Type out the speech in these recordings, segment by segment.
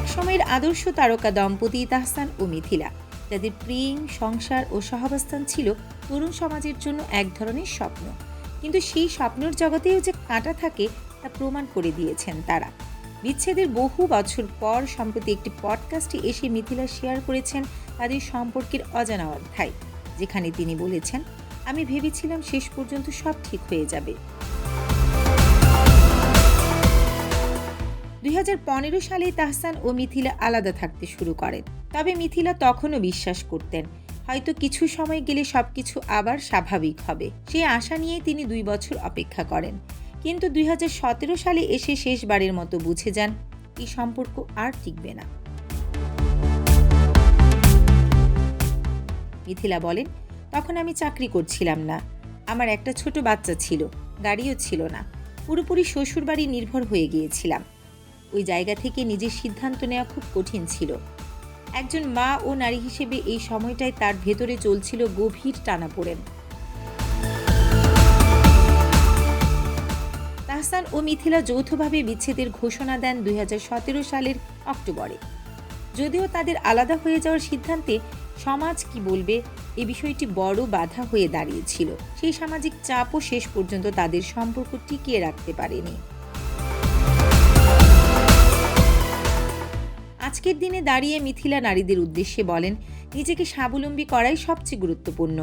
একসময়ের আদর্শ তারকা দম্পতি তাহসান ও মিথিলা। যাদের প্রেম, সংসার ও সহাবস্থান ছিল তরুণ সমাজের জন্য এক ধরনের স্বপ্ন। কিন্তু সেই স্বপ্নের জগতেও যে কাঁটা থাকে তা প্রমাণ করে দিয়েছেন তারা। বিচ্ছেদের বহু বছর পর সম্প্রতি একটি পডকাস্টে এসে মিথিলা শেয়ার করেছেন তাদের সম্পর্কের অজানা অধ্যায়, যেখানে তিনি বলেছেন, আমি ভেবেছিলাম শেষ পর্যন্ত সব ঠিক হয়ে যাবে। দুই হাজার পনেরো সালে তাহসান ও মিথিলা আলাদা থাকতে শুরু করেন। তবে মিথিলা তখনও বিশ্বাস করতেন, হয়তো কিছু সময় গেলে সবকিছু আবার স্বাভাবিক হবে। সেই আশা নিয়ে তিনি দুই বছর অপেক্ষা করেন। কিন্তু দুই হাজার সতেরো সালে এসে শেষবারের মতো বুঝে যান, এই সম্পর্ক আর টিকবে না। মিথিলা বলেন, তখন আমি চাকরি করছিলাম না। আমার একটা ছোট বাচ্চা ছিল, গাড়িও ছিল না। পুরোপুরি শ্বশুরবাড়ি নির্ভর হয়ে গিয়েছিলাম। ওই জায়গা থেকে নিজের সিদ্ধান্ত নেওয়া খুব কঠিন ছিল। একজন মা ও নারী হিসেবে এই সময়টায় তার ভেতরে চলছিল গভীর টানাপোড়েন। তাহসান ও মিথিলা যৌথভাবে বিচ্ছেদের ঘোষণা দেন দুই হাজার সতেরো সালের অক্টোবরে। যদিও তাদের আলাদা হয়ে যাওয়ার সিদ্ধান্তে সমাজ কি বলবে এ বিষয়টি বড় বাধা হয়ে দাঁড়িয়েছিল। সেই সামাজিক চাপও শেষ পর্যন্ত তাদের সম্পর্ক টিকিয়ে রাখতে পারেনি। আজকের দিনে দাঁড়িয়ে মিথিলা নারীদের উদ্দেশ্যে বলেন, নিজেকে স্বাবলম্বী করাই সবচেয়ে গুরুত্বপূর্ণ।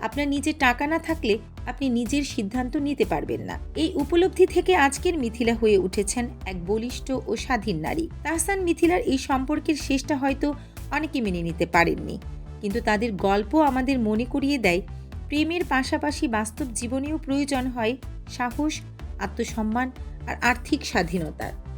আপনার নিজের টাকা না থাকলে আপনি নিজের সিদ্ধান্ত নিতে পারবেন না। এই উপলব্ধি থেকে আজকের মিথিলা হয়ে উঠেছেন এক বলিষ্ঠ ও স্বাধীন নারী। তাহসান মিথিলার এই সম্পর্কের শেষটা হয়তো অনেকে মেনে নিতে পারেননি। কিন্তু তাদের গল্প আমাদের মনে করিয়ে দেয়, প্রেমের পাশাপাশি বাস্তব জীবনেও প্রয়োজন হয় সাহস, আত্মসম্মান আর আর্থিক স্বাধীনতার।